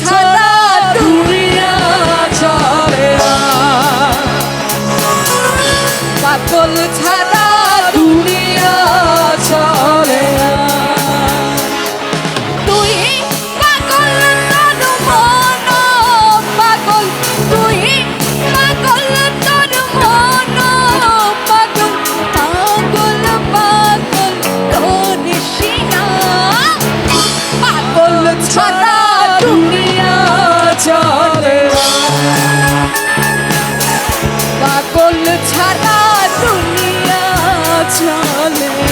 ছাড়া দুনিয়া চলে না। ফুল ছাড়া দুনিয়া চলে।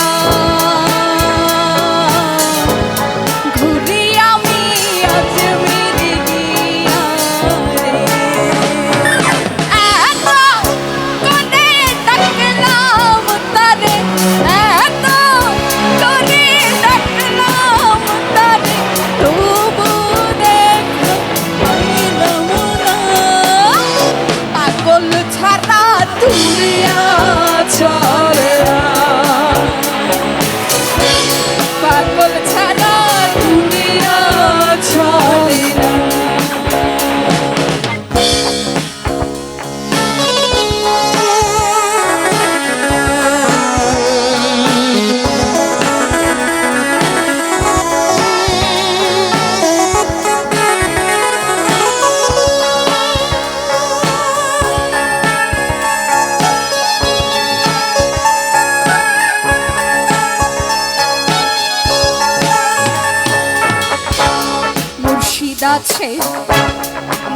আছে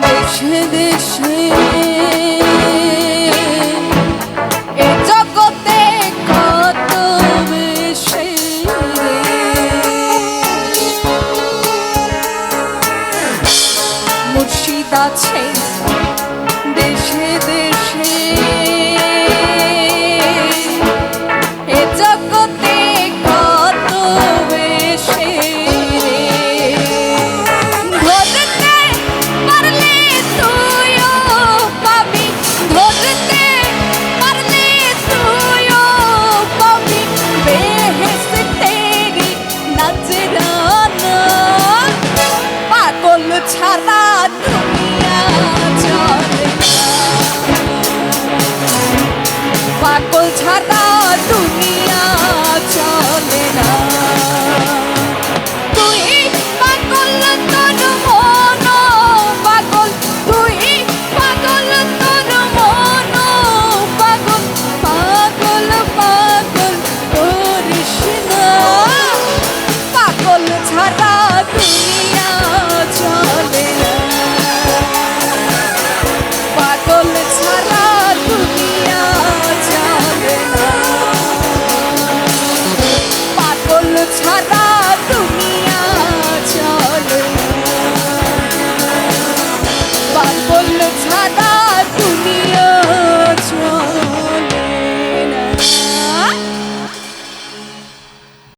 দেশে দেশে জগতে আছে দেশে দেশে।